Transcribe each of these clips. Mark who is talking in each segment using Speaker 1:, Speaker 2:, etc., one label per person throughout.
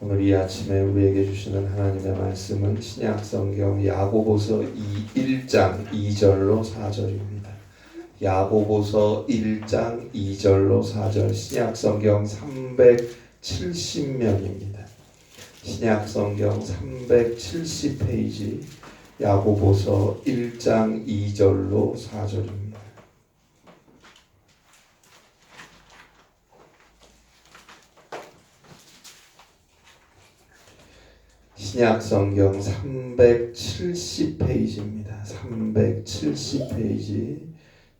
Speaker 1: 오늘 이 아침에 우리에게 주시는 하나님의 말씀은 신약 성경 야고보서 1장 2절로 4절입니다. 야고보서 1장 2절로 4절 신약 성경 370면입니다. 신약 성경 370페이지 야고보서 1장 2절로 4절입니다. 신약 성경 370페이지입니다. 370페이지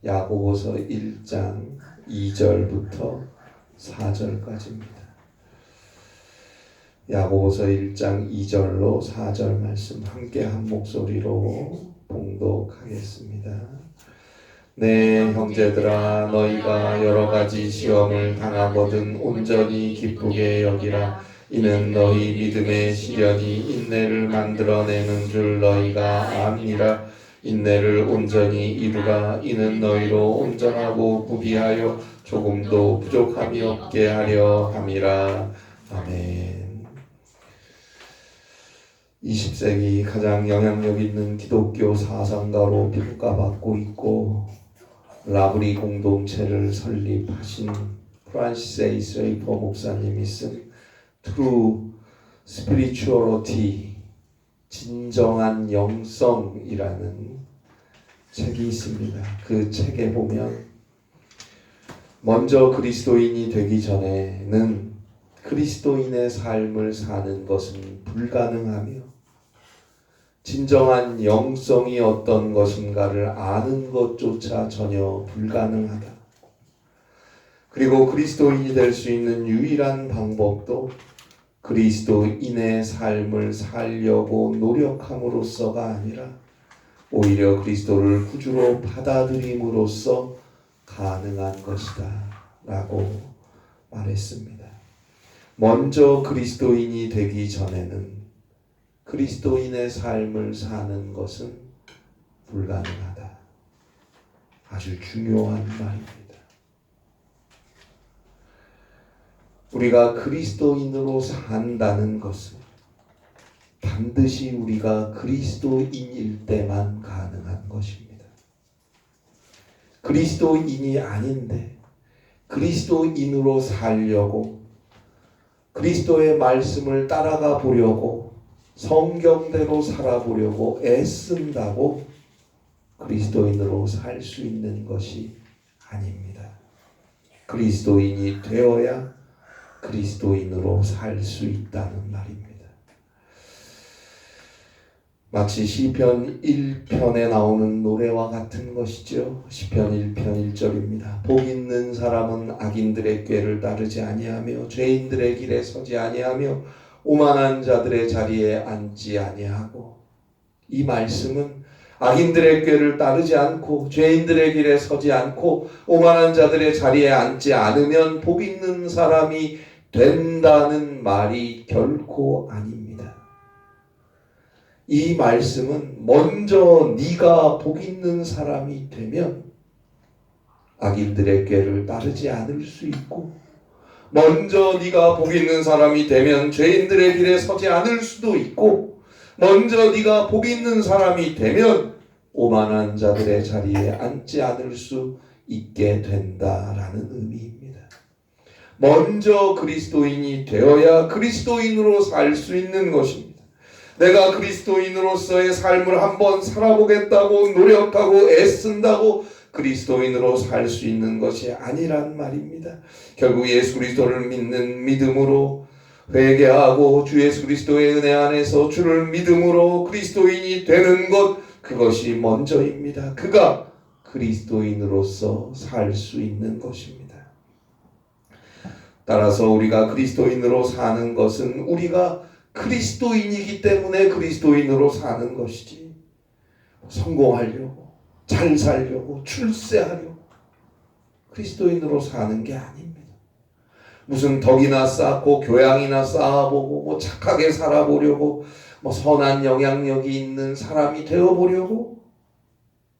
Speaker 1: 야고보서 1장 2절부터 4절까지입니다. 야고보서 1장 2절로 4절 말씀 함께 한 목소리로 봉독하겠습니다. 네 형제들아 너희가 여러 가지 시험을 당하거든 온전히 기쁘게 여기라 이는 너희 믿음의 시련이 인내를 만들어내는 줄 너희가 압니라 인내를 온전히 이루라. 이는 너희로 온전하고 부비하여 조금도 부족함이 없게 하려 함이라. 아멘. 20세기 가장 영향력 있는 기독교 사상가로 평가받고 있고 라브리 공동체를 설립하신 프란시스 에이스레이퍼 목사님이 쓴 True Spirituality 진정한 영성이라는 책이 있습니다. 그 책에 보면 먼저 그리스도인이 되기 전에는 그리스도인의 삶을 사는 것은 불가능하며 진정한 영성이 어떤 것인가를 아는 것조차 전혀 불가능하다. 그리고 그리스도인이 될 수 있는 유일한 방법도 그리스도인의 삶을 살려고 노력함으로써가 아니라 오히려 그리스도를 구주로 받아들임으로써 가능한 것이다. 라고 말했습니다. 먼저 그리스도인이 되기 전에는 그리스도인의 삶을 사는 것은 불가능하다. 아주 중요한 말입니다. 우리가 그리스도인으로 산다는 것은 반드시 우리가 그리스도인일 때만 가능한 것입니다. 그리스도인이 아닌데 그리스도인으로 살려고 그리스도의 말씀을 따라가 보려고 성경대로 살아보려고 애쓴다고 그리스도인으로 살 수 있는 것이 아닙니다. 그리스도인이 되어야 그리스도인으로 살 수 있다는 말입니다. 마치 시편 1편에 나오는 노래와 같은 것이죠. 시편 1편 1절입니다. 복 있는 사람은 악인들의 꾀를 따르지 아니하며 죄인들의 길에 서지 아니하며 오만한 자들의 자리에 앉지 아니하고 이 말씀은 악인들의 꾀를 따르지 않고 죄인들의 길에 서지 않고 오만한 자들의 자리에 앉지 않으면 복 있는 사람이 된다는 말이 결코 아닙니다. 이 말씀은 먼저 네가 복 있는 사람이 되면 악인들의 꾀를 따르지 않을 수 있고 먼저 네가 복 있는 사람이 되면 죄인들의 길에 서지 않을 수도 있고 먼저 네가 복 있는 사람이 되면 오만한 자들의 자리에 앉지 않을 수 있게 된다라는 의미입니다. 먼저 그리스도인이 되어야 그리스도인으로 살 수 있는 것입니다. 내가 그리스도인으로서의 삶을 한번 살아보겠다고 노력하고 애쓴다고 그리스도인으로 살 수 있는 것이 아니란 말입니다. 결국 예수 그리스도를 믿는 믿음으로 회개하고 주 예수 그리스도의 은혜 안에서 주를 믿음으로 그리스도인이 되는 것 그것이 먼저입니다. 그가 그리스도인으로서 살 수 있는 것입니다. 따라서 우리가 그리스도인으로 사는 것은 우리가 그리스도인이기 때문에 그리스도인으로 사는 것이지. 성공하려고, 잘 살려고, 출세하려고, 그리스도인으로 사는 게 아닙니다. 무슨 덕이나 쌓고, 교양이나 쌓아보고, 뭐 착하게 살아보려고, 뭐 선한 영향력이 있는 사람이 되어보려고,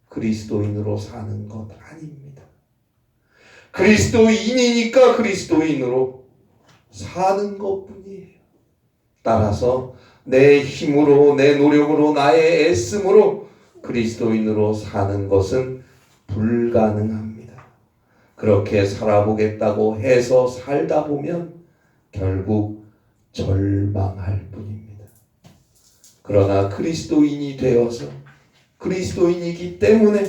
Speaker 1: 그리스도인으로 사는 것 아닙니다. 그리스도인이니까 그리스도인으로 사는 것 뿐이에요. 따라서 내 힘으로 내 노력으로 나의 애씀으로 그리스도인으로 사는 것은 불가능합니다. 그렇게 살아보겠다고 해서 살다 보면 결국 절망할 뿐입니다. 그러나 그리스도인이 되어서 그리스도인이기 때문에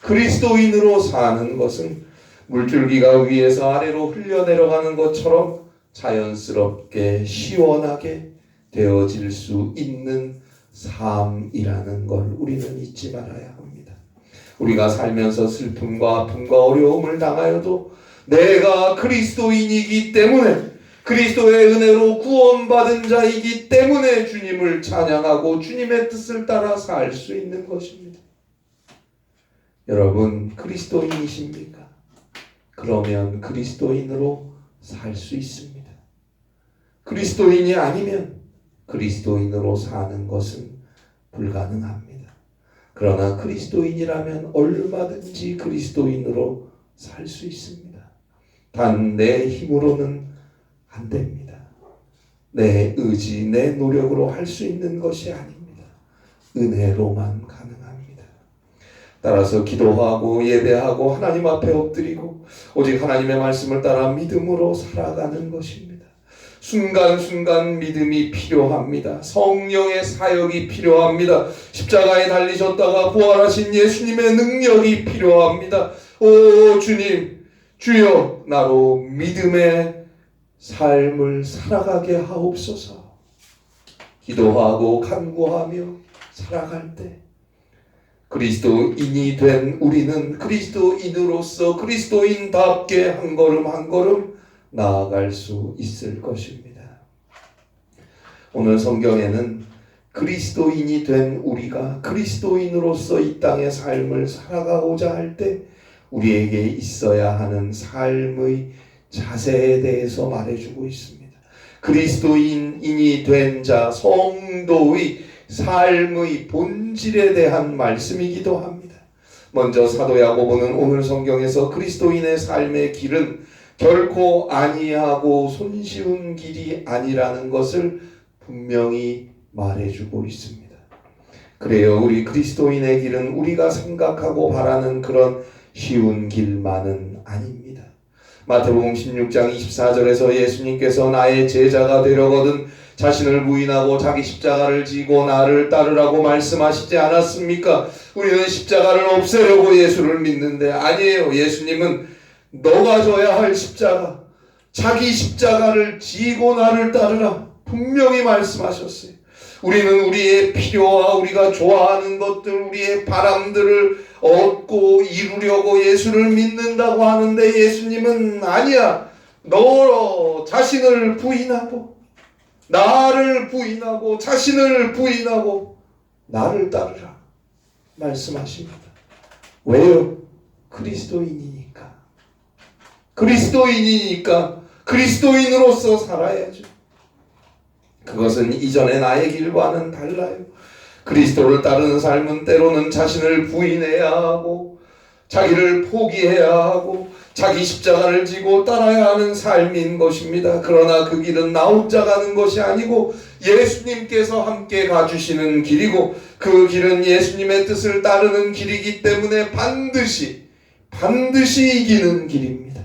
Speaker 1: 그리스도인으로 사는 것은 물줄기가 위에서 아래로 흘려내려가는 것처럼 자연스럽게 시원하게 되어질 수 있는 삶이라는 걸 우리는 잊지 말아야 합니다. 우리가 살면서 슬픔과 아픔과 어려움을 당하여도 내가 그리스도인이기 때문에 그리스도의 은혜로 구원받은 자이기 때문에 주님을 찬양하고 주님의 뜻을 따라 살 수 있는 것입니다. 여러분 그리스도인이십니까? 그러면 그리스도인으로 살 수 있습니다. 그리스도인이 아니면 그리스도인으로 사는 것은 불가능합니다. 그러나 그리스도인이라면 얼마든지 그리스도인으로 살 수 있습니다. 단 내 힘으로는 안 됩니다. 내 의지, 내 노력으로 할 수 있는 것이 아닙니다. 은혜로만 가능합니다. 따라서 기도하고 예배하고 하나님 앞에 엎드리고 오직 하나님의 말씀을 따라 믿음으로 살아가는 것입니다. 순간순간 믿음이 필요합니다. 성령의 사역이 필요합니다. 십자가에 달리셨다가 부활하신 예수님의 능력이 필요합니다. 오 주님, 주여 나로 믿음의 삶을 살아가게 하옵소서. 기도하고 간구하며 살아갈 때 그리스도인이 된 우리는 그리스도인으로서 그리스도인답게 한 걸음 한 걸음 나아갈 수 있을 것입니다. 오늘 성경에는 그리스도인이 된 우리가 그리스도인으로서 이 땅의 삶을 살아가고자 할 때 우리에게 있어야 하는 삶의 자세에 대해서 말해주고 있습니다. 그리스도인이 된 자, 성도의 삶의 본질에 대한 말씀이기도 합니다. 먼저 사도 야고보는 오늘 성경에서 그리스도인의 삶의 길은 결코 아니하고 손쉬운 길이 아니라는 것을 분명히 말해주고 있습니다. 그래요. 우리 그리스도인의 길은 우리가 생각하고 바라는 그런 쉬운 길만은 아닙니다. 마태복음 16장 24절에서 예수님께서 나의 제자가 되려거든 자신을 부인하고 자기 십자가를 지고 나를 따르라고 말씀하시지 않았습니까? 우리는 십자가를 없애려고 예수를 믿는데 아니에요. 예수님은 너가 져야 할 십자가, 자기 십자가를 지고 나를 따르라. 분명히 말씀하셨어요. 우리는 우리의 필요와 우리가 좋아하는 것들, 우리의 바람들을 얻고 이루려고 예수를 믿는다고 하는데 예수님은 아니야. 너 자신을 부인하고 나를 부인하고 자신을 부인하고 나를 따르라 말씀하십니다. 왜요? 그리스도인이니까. 그리스도인이니까 그리스도인으로서 살아야죠. 그것은 이전의 나의 길과는 달라요. 그리스도를 따르는 삶은 때로는 자신을 부인해야 하고 자기를 포기해야 하고 자기 십자가를 지고 따라야 하는 삶인 것입니다. 그러나 그 길은 나 혼자 가는 것이 아니고 예수님께서 함께 가주시는 길이고 그 길은 예수님의 뜻을 따르는 길이기 때문에 반드시 반드시 이기는 길입니다.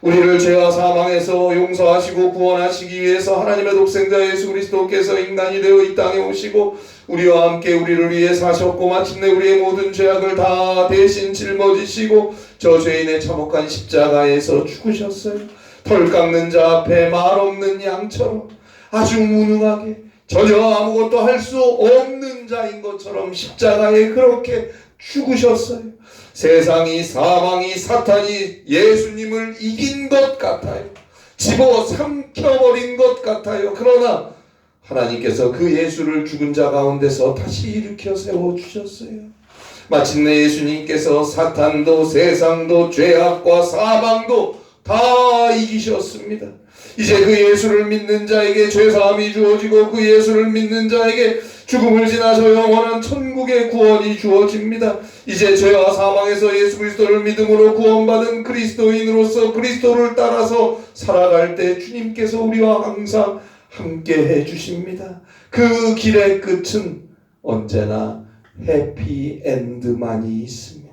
Speaker 1: 우리를 죄와 사망에서 용서하시고 구원하시기 위해서 하나님의 독생자 예수 그리스도께서 인간이 되어 이 땅에 오시고 우리와 함께 우리를 위해 사셨고 마침내 우리의 모든 죄악을 다 대신 짊어지시고 저 죄인의 참혹한 십자가에서 죽으셨어요. 털 깎는 자 앞에 말 없는 양처럼 아주 무능하게 전혀 아무것도 할 수 없는 자인 것처럼 십자가에 그렇게 죽으셨어요. 세상이 사망이 사탄이 예수님을 이긴 것 같아요. 집어 삼켜버린 것 같아요. 그러나 하나님께서 그 예수를 죽은 자 가운데서 다시 일으켜 세워 주셨어요. 마침내 예수님께서 사탄도 세상도 죄악과 사망도 다 이기셨습니다. 이제 그 예수를 믿는 자에게 죄사함이 주어지고 그 예수를 믿는 자에게 죽음을 지나서 영원한 천국의 구원이 주어집니다. 이제 죄와 사망에서 예수 그리스도를 믿음으로 구원받은 그리스도인으로서 그리스도를 따라서 살아갈 때 주님께서 우리와 항상 함께 해 주십니다. 그 길의 끝은 언제나 해피엔드만이 있습니다.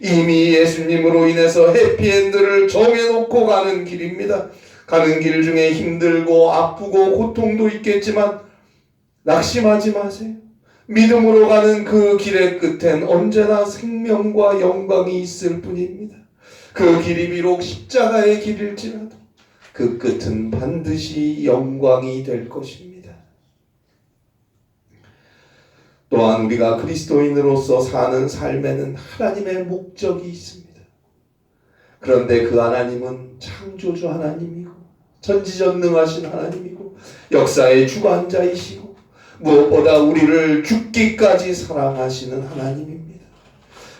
Speaker 1: 이미 예수님으로 인해서 해피엔드를 정해놓고 가는 길입니다. 가는 길 중에 힘들고 아프고 고통도 있겠지만 낙심하지 마세요. 믿음으로 가는 그 길의 끝엔 언제나 생명과 영광이 있을 뿐입니다. 그 길이 비록 십자가의 길일지라도 그 끝은 반드시 영광이 될 것입니다. 또한 우리가 그리스도인으로서 사는 삶에는 하나님의 목적이 있습니다. 그런데 그 하나님은 창조주 하나님이고 전지전능하신 하나님이고 역사의 주관자이시고 무엇보다 우리를 죽기까지 사랑하시는 하나님입니다.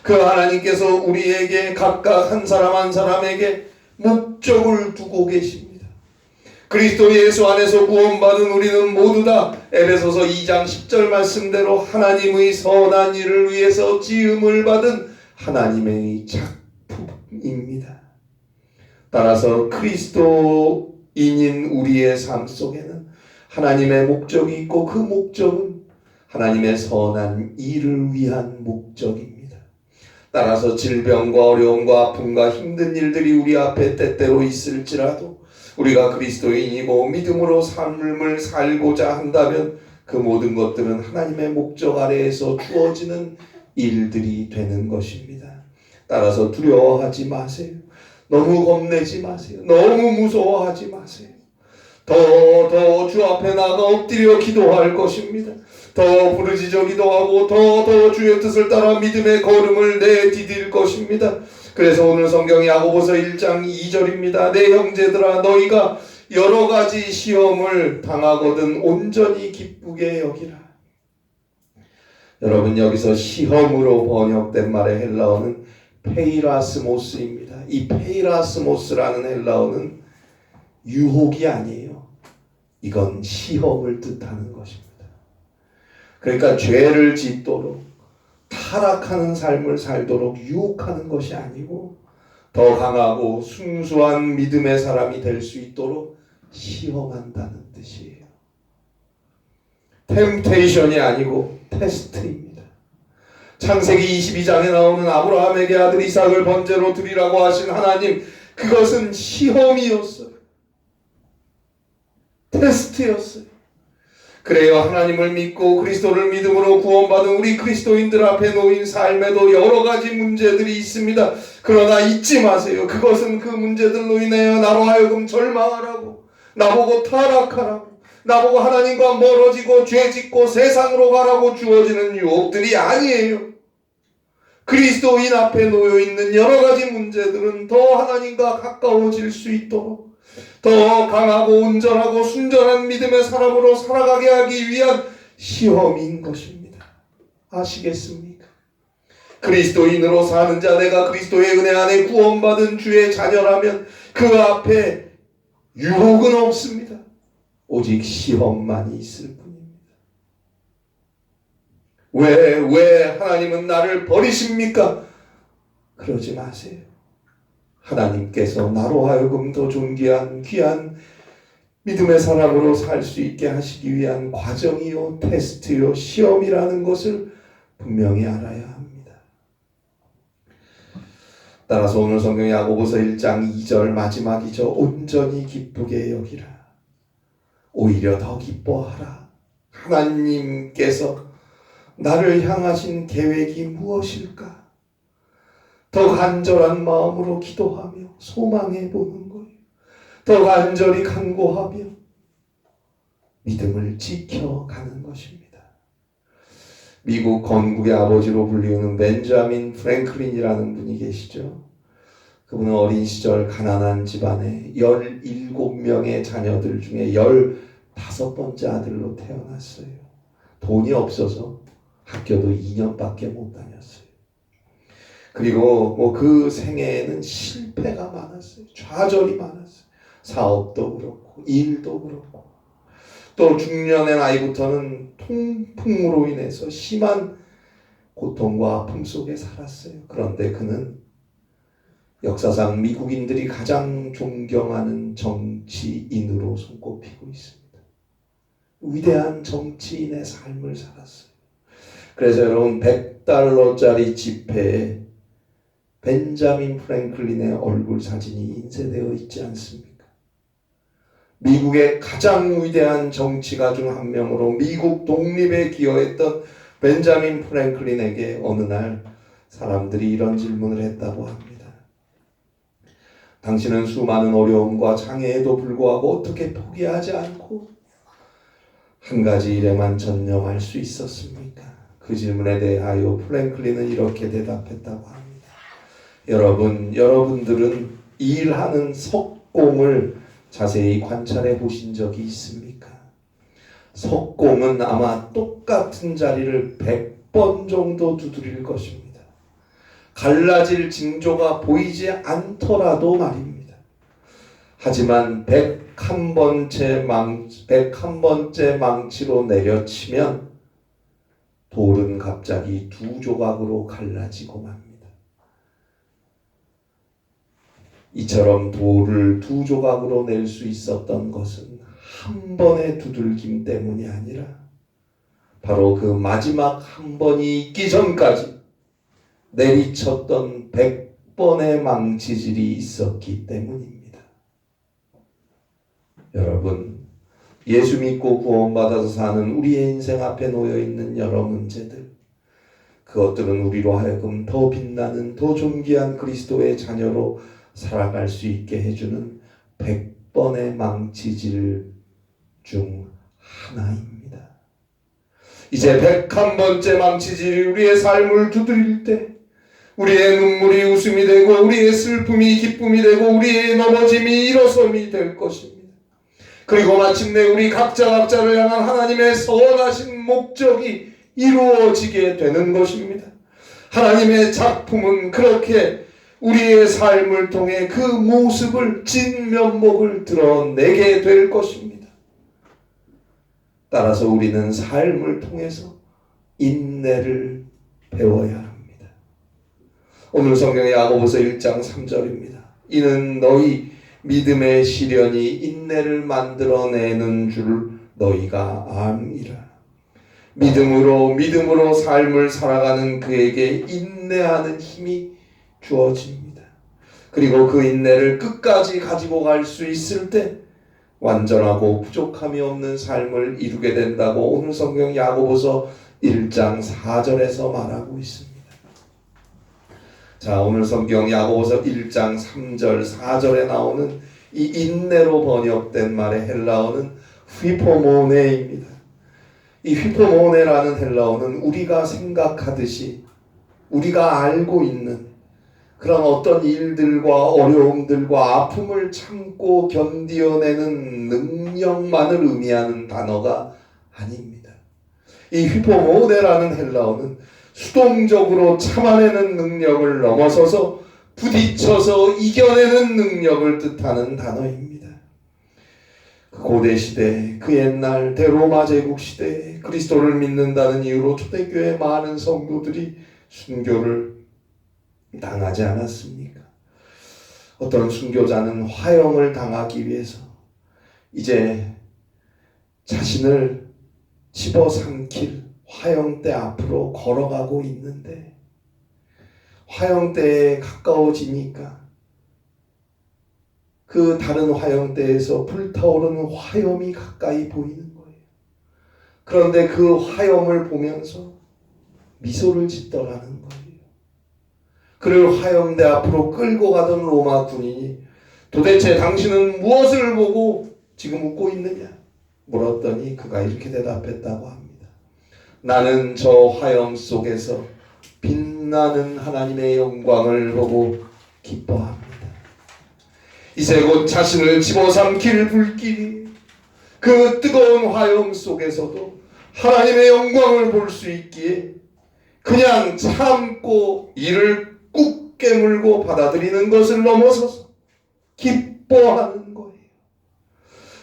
Speaker 1: 그 하나님께서 우리에게 각각 한 사람 한 사람에게 목적을 두고 계십니다. 그리스도 예수 안에서 구원받은 우리는 모두 다 에베소서 2장 10절 말씀대로 하나님의 선한 일을 위해서 지음을 받은 하나님의 작품입니다. 따라서 그리스도인인 우리의 삶 속에는 하나님의 목적이 있고 그 목적은 하나님의 선한 일을 위한 목적입니다. 따라서 질병과 어려움과 아픔과 힘든 일들이 우리 앞에 때때로 있을지라도 우리가 그리스도인이고 믿음으로 삶을 살고자 한다면 그 모든 것들은 하나님의 목적 아래에서 주어지는 일들이 되는 것입니다. 따라서 두려워하지 마세요. 너무 겁내지 마세요. 너무 무서워하지 마세요. 더, 더 주 앞에 나가 엎드려 기도할 것입니다. 더 부르짖어 기도 하고 더, 더 주의 뜻을 따라 믿음의 걸음을 내디딜 것입니다. 그래서 오늘 성경 야고보서 1장 2절입니다. 내 형제들아 너희가 여러 가지 시험을 당하거든 온전히 기쁘게 여기라. 여러분 여기서 시험으로 번역된 말의 헬라어는 페이라스모스입니다. 이 페이라스모스라는 헬라어는 유혹이 아니에요. 이건 시험을 뜻하는 것입니다. 그러니까 죄를 짓도록 타락하는 삶을 살도록 유혹하는 것이 아니고 더 강하고 순수한 믿음의 사람이 될 수 있도록 시험한다는 뜻이에요. 템테이션이 아니고 테스트입니다. 창세기 22장에 나오는 아브라함에게 아들 이삭을 번제로 드리라고 하신 하나님 그것은 시험이었어요. 테스트였어요. 그래요. 하나님을 믿고 그리스도를 믿음으로 구원받은 우리 그리스도인들 앞에 놓인 삶에도 여러 가지 문제들이 있습니다. 그러나 잊지 마세요. 그것은 그 문제들로 인하여 나로 하여금 절망하라고, 나보고 타락하라고, 나보고 하나님과 멀어지고 죄짓고 세상으로 가라고 주어지는 유혹들이 아니에요. 그리스도인 앞에 놓여 있는 여러 가지 문제들은 더 하나님과 가까워질 수 있도록 더 강하고 온전하고 순전한 믿음의 사람으로 살아가게 하기 위한 시험인 것입니다. 아시겠습니까? 그리스도인으로 사는 자 내가 그리스도의 은혜 안에 구원받은 주의 자녀라면 그 앞에 유혹은 없습니다. 오직 시험만이 있을 뿐입니다. 왜, 왜 하나님은 나를 버리십니까? 그러지 마세요. 하나님께서 나로 하여금 더 존귀한 귀한 믿음의 사람으로 살 수 있게 하시기 위한 과정이요 테스트요 시험이라는 것을 분명히 알아야 합니다. 따라서 오늘 성경 야고보서 1장 2절 마지막이죠. 온전히 기쁘게 여기라. 오히려 더 기뻐하라. 하나님께서 나를 향하신 계획이 무엇일까? 더 간절한 마음으로 기도하며 소망해 보는 거예요. 더 간절히 간구하며 믿음을 지켜가는 것입니다. 미국 건국의 아버지로 불리우는 벤자민 프랭클린이라는 분이 계시죠. 그분은 어린 시절 가난한 집안에 17명의 자녀들 중에 15번째 아들로 태어났어요. 돈이 없어서 학교도 2년밖에 못 다녔어요. 그리고 뭐 그 생애에는 실패가 많았어요. 좌절이 많았어요. 사업도 그렇고 일도 그렇고 또 중년의 나이부터는 통풍으로 인해서 심한 고통과 아픔 속에 살았어요. 그런데 그는 역사상 미국인들이 가장 존경하는 정치인으로 손꼽히고 있습니다. 위대한 정치인의 삶을 살았어요. 그래서 여러분 100달러짜리 지폐에 벤자민 프랭클린의 얼굴 사진이 인쇄되어 있지 않습니까? 미국의 가장 위대한 정치가 중 한 명으로 미국 독립에 기여했던 벤자민 프랭클린에게 어느 날 사람들이 이런 질문을 했다고 합니다. 당신은 수많은 어려움과 장애에도 불구하고 어떻게 포기하지 않고 한 가지 일에만 전념할 수 있었습니까? 그 질문에 대하여 프랭클린은 이렇게 대답했다고 합니다. 여러분, 여러분들은 일하는 석공을 자세히 관찰해 보신 적이 있습니까? 석공은 아마 똑같은 자리를 100번 정도 두드릴 것입니다. 갈라질 징조가 보이지 않더라도 말입니다. 하지만 101번째 망, 101번째 망치로 내려치면 돌은 갑자기 두 조각으로 갈라지고 맙니다. 이처럼 돌을 두 조각으로 낼 수 있었던 것은 한 번의 두들김 때문이 아니라 바로 그 마지막 한 번이 있기 전까지 내리쳤던 백 번의 망치질이 있었기 때문입니다. 여러분, 예수 믿고 구원받아서 사는 우리의 인생 앞에 놓여 있는 여러 문제들, 그것들은 우리로 하여금 더 빛나는, 더 존귀한 그리스도의 자녀로 살아갈 수 있게 해주는 백 번의 망치질 중 하나입니다. 이제 백한 번째 망치질이 우리의 삶을 두드릴 때, 우리의 눈물이 웃음이 되고, 우리의 슬픔이 기쁨이 되고, 우리의 넘어짐이 일어섬이 될 것입니다. 그리고 마침내 우리 각자 각자를 향한 하나님의 선하신 목적이 이루어지게 되는 것입니다. 하나님의 작품은 그렇게 우리의 삶을 통해 그 모습을 진면목을 드러내게 될 것입니다. 따라서 우리는 삶을 통해서 인내를 배워야 합니다. 오늘 성경의 야고보서 1장 3절입니다. 이는 너희 믿음의 시련이 인내를 만들어내는 줄 너희가 암이라. 믿음으로 믿음으로 삶을 살아가는 그에게 인내하는 힘이 주어집니다. 그리고 그 인내를 끝까지 가지고 갈 수 있을 때 완전하고 부족함이 없는 삶을 이루게 된다고 오늘 성경 야고보서 1장 4절에서 말하고 있습니다. 자, 오늘 성경 야고보서 1장 3절 4절에 나오는 이 인내로 번역된 말의 헬라어는 휘포모네입니다. 이 휘포모네라는 헬라어는 우리가 생각하듯이 우리가 알고 있는 그런 어떤 일들과 어려움들과 아픔을 참고 견디어내는 능력만을 의미하는 단어가 아닙니다. 이 휘포모네라는 헬라어는 수동적으로 참아내는 능력을 넘어서서 부딪혀서 이겨내는 능력을 뜻하는 단어입니다. 그 고대 시대, 그 옛날 대로마 제국 시대 그리스도를 믿는다는 이유로 초대교회 많은 성도들이 순교를 당하지 않았습니까? 어떤 순교자는 화형을 당하기 위해서 이제 자신을 집어삼킬 화형대 앞으로 걸어가고 있는데 화형대에 가까워지니까 그 다른 화형대에서 불타오르는 화염이 가까이 보이는 거예요. 그런데 그 화염을 보면서 미소를 짓더라는 거예요. 그를 화염대 앞으로 끌고 가던 로마 군인이 도대체 당신은 무엇을 보고 지금 웃고 있느냐? 물었더니 그가 이렇게 대답했다고 합니다. 나는 저 화염 속에서 빛나는 하나님의 영광을 보고 기뻐합니다. 이제 곧 자신을 집어삼킬 불길이 그 뜨거운 화염 속에서도 하나님의 영광을 볼 수 있기에 그냥 참고 이를 꾹 깨물고 받아들이는 것을 넘어서서 기뻐하는 거예요.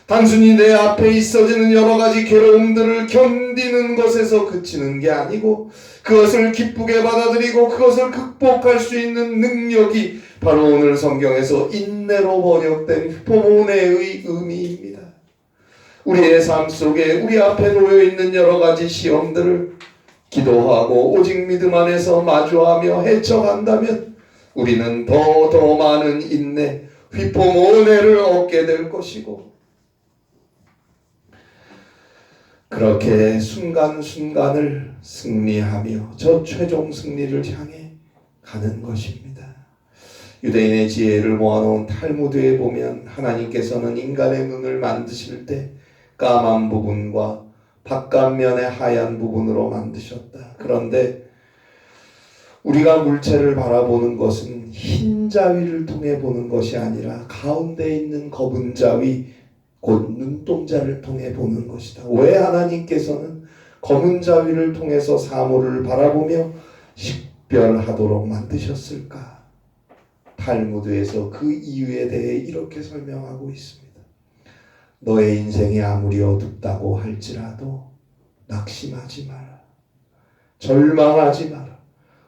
Speaker 1: 단순히 내 앞에 있어지는 여러 가지 괴로움들을 견디는 것에서 그치는 게 아니고 그것을 기쁘게 받아들이고 그것을 극복할 수 있는 능력이 바로 오늘 성경에서 인내로 번역된 포모네의 의미입니다. 우리의 삶 속에 우리 앞에 놓여 있는 여러 가지 시험들을 기도하고 오직 믿음 안에서 마주하며 헤쳐간다면 우리는 더 더 많은 인내, 휘포모 은혜를 얻게 될 것이고 그렇게 순간순간을 승리하며 저 최종 승리를 향해 가는 것입니다. 유대인의 지혜를 모아놓은 탈무드에 보면 하나님께서는 인간의 눈을 만드실 때 까만 부분과 바깥면의 하얀 부분으로 만드셨다. 그런데 우리가 물체를 바라보는 것은 흰 자위를 통해 보는 것이 아니라 가운데 있는 검은 자위 곧 눈동자를 통해 보는 것이다. 왜 하나님께서는 검은 자위를 통해서 사물을 바라보며 식별하도록 만드셨을까? 탈무드에서 그 이유에 대해 이렇게 설명하고 있습니다. 너의 인생이 아무리 어둡다고 할지라도 낙심하지 마라. 절망하지 마라.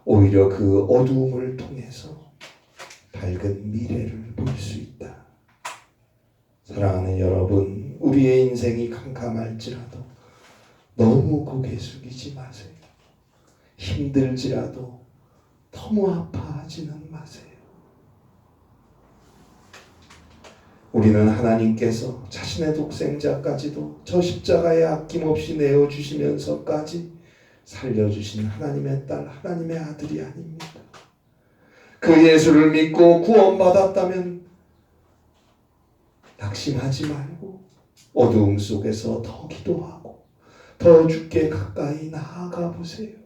Speaker 1: 오히려 그 어두움을 통해서 밝은 미래를 볼 수 있다. 사랑하는 여러분, 우리의 인생이 캄캄할지라도 너무 고개 숙이지 마세요. 힘들지라도 너무 아파하지는 마세요. 우리는 하나님께서 자신의 독생자까지도 저 십자가에 아낌없이 내어주시면서까지 살려주신 하나님의 딸, 하나님의 아들이 아닙니다. 그 예수를 믿고 구원받았다면 낙심하지 말고 어두움 속에서 더 기도하고 더 주께 가까이 나아가 보세요.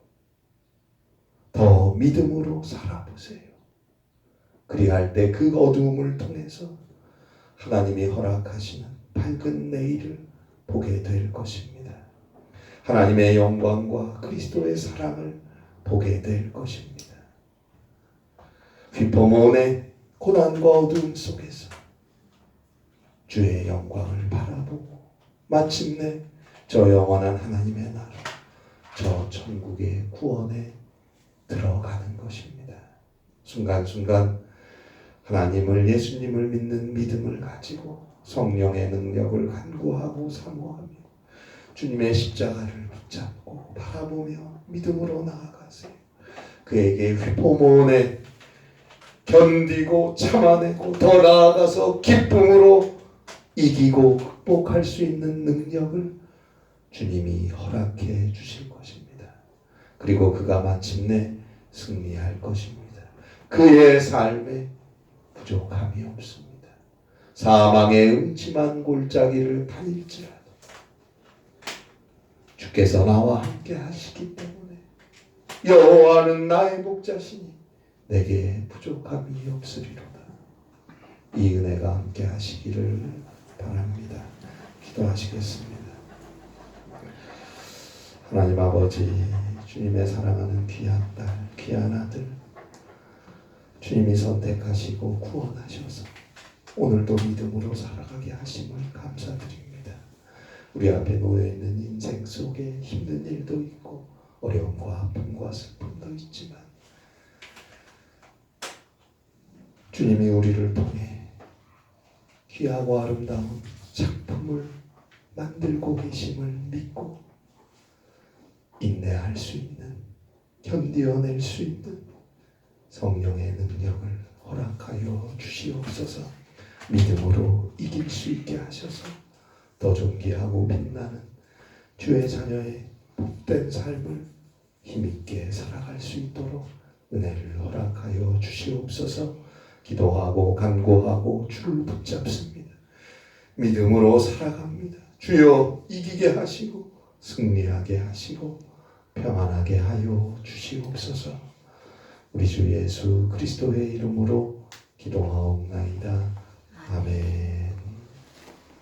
Speaker 1: 더 믿음으로 살아보세요. 그리할 때 그 어두움을 통해서 하나님이 허락하시는 밝은 내일을 보게 될 것입니다. 하나님의 영광과 그리스도의 사랑을 보게 될 것입니다. 휘퍼몬의 고난과 어두움 속에서 주의 영광을 바라보고 마침내 저 영원한 하나님의 나라, 저 천국의 구원에 들어가는 것입니다. 순간순간 하나님을 예수님을 믿는 믿음을 가지고 성령의 능력을 간구하고 사모하며 주님의 십자가를 붙잡고 바라보며 믿음으로 나아가세요. 그에게 휘포몬에 견디고 참아내고 더 나아가서 기쁨으로 이기고 극복할 수 있는 능력을 주님이 허락해 주실 것입니다. 그리고 그가 마침내 승리할 것입니다. 그의 삶에 부족함이 없습니다. 사망의 음침한 골짜기를 다닐지라도 주께서 나와 함께 하시기 때문에 여호와는 나의 목자시니 내게 부족함이 없으리로다. 이 은혜가 함께 하시기를 바랍니다. 기도하시겠습니다. 하나님 아버지 주님의 사랑하는 귀한 딸, 귀한 아들 주님이 선택하시고 구원하셔서 오늘도 믿음으로 살아가게 하심을 감사드립니다. 우리 앞에 놓여 있는 인생 속에 힘든 일도 있고 어려움과 아픔과 슬픔도 있지만 주님이 우리를 통해 귀하고 아름다운 작품을 만들고 계심을 믿고 인내할 수 있는 견디어낼 수 있는 성령의 능력을 허락하여 주시옵소서. 믿음으로 이길 수 있게 하셔서 더 존귀하고 빛나는 주의 자녀의 복된 삶을 힘있게 살아갈 수 있도록 은혜를 허락하여 주시옵소서 기도하고 간구하고 주를 붙잡습니다. 믿음으로 살아갑니다. 주여 이기게 하시고 승리하게 하시고 평안하게 하여 주시옵소서. 우리 주 예수 그리스도의 이름으로 기도하옵나이다. 아멘.